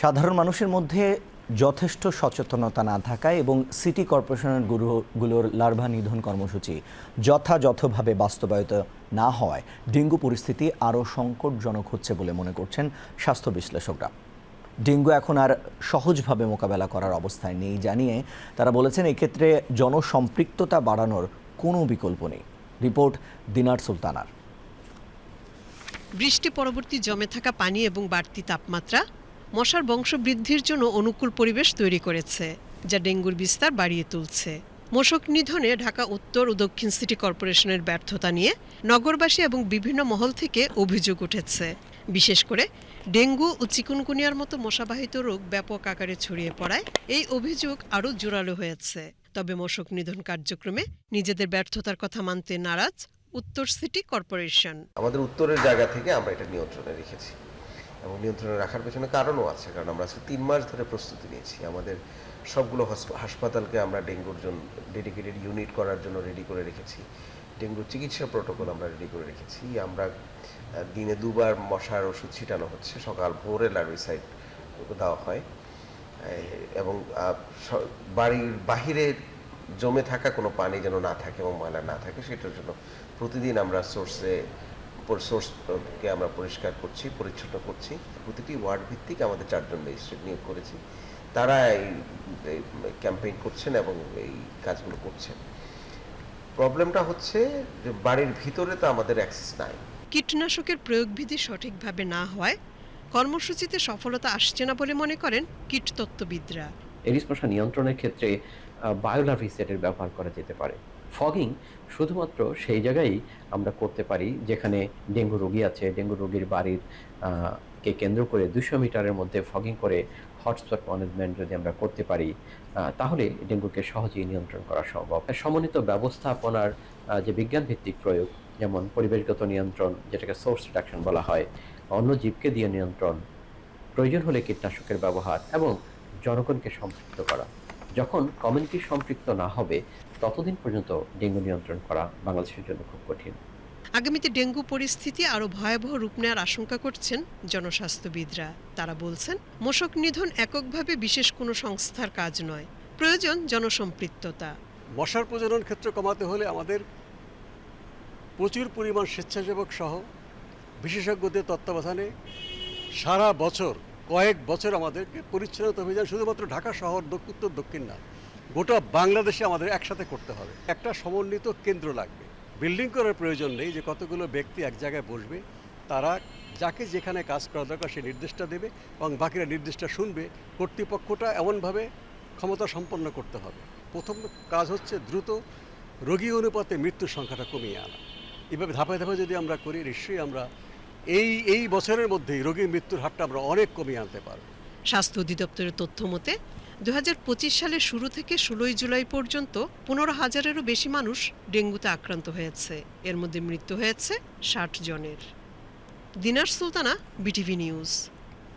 সাধারণ মানুষের মধ্যে যথেষ্ট সচেতনতা না থাকায় এবং সিটি কর্পোরেশনেরগুলোর লার্ভা নিধন কর্মসূচি যথাযথভাবে বাস্তবায়িত না হওয়ায় ডেঙ্গু পরিস্থিতি আরও সংকটজনক হচ্ছে বলে মনে করছেন স্বাস্থ্য বিশ্লেষকরা। ডেঙ্গু এখন আর সহজভাবে মোকাবেলা করার অবস্থায় নেই জানিয়ে তারা বলেছেন এক্ষেত্রে জনসম্পৃক্ততা বাড়ানোর কোনো বিকল্প নেই। রিপোর্ট দিনার সুলতানার। বৃষ্টি পরবর্তী জমে থাকা পানি এবং বাড়তি তাপমাত্রা মশার বংশবৃদ্ধির জন্য অনুকূল পরিবেশ তৈরি করেছে, যা ডেঙ্গুর বিস্তার বাড়িয়ে তুলছে। মশক নিধনে ঢাকা উত্তর ও দক্ষিণ সিটি কর্পোরেশনের ব্যর্থতা নিয়ে নগরবাসী এবং বিভিন্ন মহল থেকে অভিযোগ উঠেছে। বিশেষ করে ডেঙ্গু ও চিকুনগুনিয়ার মতো মশাবাহিত রোগ ব্যাপক আকারে ছড়িয়ে পড়ায় এই অভিযোগ আরও জোরালো হয়েছে। তবে মশক নিধন কার্যক্রমে নিজেদের ব্যর্থতার কথা মানতে নারাজ উত্তর সিটি কর্পোরেশন। আমাদের উত্তরের জায়গা থেকে আমরা এটা নিয়ন্ত্রণে রেখেছি। এবং নিয়ন্ত্রণে রাখার পেছনে কারণও আছে, কারণ আমরা আজকে তিন মাস ধরে প্রস্তুতি নিয়েছি। আমাদের সবগুলো হাসপাতালকে আমরা ডেঙ্গুর জন্য ডেডিকেটেড ইউনিট করার জন্য রেডি করে রেখেছি। ডেঙ্গু চিকিৎসা প্রোটোকল আমরা রেডি করে রেখেছি। আমরা দিনে দুবার মশার ওষুধ ছিটানো হচ্ছে। সকাল ভোরে লার্ভিসাইড দেওয়া হয়। এবং বাড়ির বাহিরে জমে থাকা কোনো পানি যেন না থাকে এবং ময়লা না থাকে, সেটার জন্য প্রতিদিন আমরা সোর্সে সোর্সকে আমরা পরিষ্কার করছি পরিচ্ছন্ন করছি প্রতিটি ওয়ার্ড ভিত্তিক আমাদের চারজন ম্যাজিস্ট্রেট নিয়োগ করেছি। তারা এই ক্যাম্পেইন করছেন এবং এই কাজগুলো করছেন। প্রবলেমটা হচ্ছে যে বাড়ির ভিতরে তো আমাদের অ্যাক্সেস নাই। কীটনাশকের প্রয়োগবিধি সঠিকভাবে না হওয়ায় কর্মসূচিতে সফলতা আসছে না বলে মনে করেন কীটতত্ত্ববিদরা। এডিস মশা নিয়ন্ত্রণের ক্ষেত্রে বায়োলাভিসেটের ব্যবহার করা যেতে পারে। ফগিং শুধুমাত্র সেই জায়গায় আমরা করতে পারি যেখানে ডেঙ্গু রোগী আছে, ডেঙ্গু রোগীর বাড়ির কে কেন্দ্র করে দুশো মিটারের মধ্যে ফগিং করে হটস্পট ম্যানেজমেন্ট যদি আমরা করতে পারি তাহলে ডেঙ্গুকে সহজেই নিয়ন্ত্রণ করা সম্ভব। সমন্বিত ব্যবস্থাপনার যে বিজ্ঞান ভিত্তিক প্রয়োগ, যেমন পরিবেশগত নিয়ন্ত্রণ, যেটাকে সোর্স রিডাকশন বলা হয়, অন্য জীবকে দিয়ে নিয়ন্ত্রণ, প্রয়োজন হলে কীটনাশকের ব্যবহার এবং জনগণকে সম্পৃক্ত করা। যখন কমিউনিটি সম্পৃক্ত না হবে ততদিন পর্যন্ত ডেঙ্গু নিয়ন্ত্রণ করা বাংলাদেশের জন্য খুব কঠিন। আগামীতে ডেঙ্গু পরিস্থিতি আরও ভয়াবহ রূপ নেওয়ার আশঙ্কা করছেন জনস্বাস্থ্যবিদরা। তারা বলছেন মশক নিধন এককভাবে বিশেষ কোনো সংস্থার কাজ নয় প্রয়োজন জনসম্পৃক্ততা। মশার প্রজনন ক্ষেত্র কমাতে হলে আমাদের প্রচুর পরিমাণ স্বেচ্ছাসেবক সহ বিশেষজ্ঞদের তত্ত্বাবধানে সারা বছর কয়েক বছর আমাদেরকে পরিচ্ছন্নতা অভিযান শুধুমাত্র ঢাকা শহর উত্তর দক্ষিণ না, গোটা বাংলাদেশে আমাদের একসাথে করতে হবে। একটা সমন্বিত কেন্দ্র লাগবে। বিল্ডিং করার প্রয়োজন নেই যে কতগুলো ব্যক্তি এক জায়গায় বসবে, তারা যাকে যেখানে কাজ করা দরকার সেই নির্দেশটা দেবে এবং বাকিরা নির্দেশটা শুনবে। কর্তৃপক্ষটা এমনভাবে ক্ষমতা সম্পন্ন করতে হবে। প্রথম কাজ হচ্ছে দ্রুত রোগী অনুপাতে মৃত্যুর সংখ্যাটা কমিয়ে আনা। এভাবে ধাপে ধাপে যদি আমরা করি, নিশ্চয়ই আমরা এই এই বছরের মধ্যেই রোগীর মৃত্যুর হারটা আমরা অনেক কমিয়ে আনতে পারব। স্বাস্থ্য অধিদপ্তরের তথ্য মতে দু হাজার পঁচিশ সালের শুরু থেকে ষোলোই জুলাই পর্যন্ত পনেরো হাজারেরও বেশি মানুষ ডেঙ্গুতে আক্রান্ত হয়েছে। এর মধ্যে মৃত্যু হয়েছে ষাট জনের। Dinar Sultana, BTV news.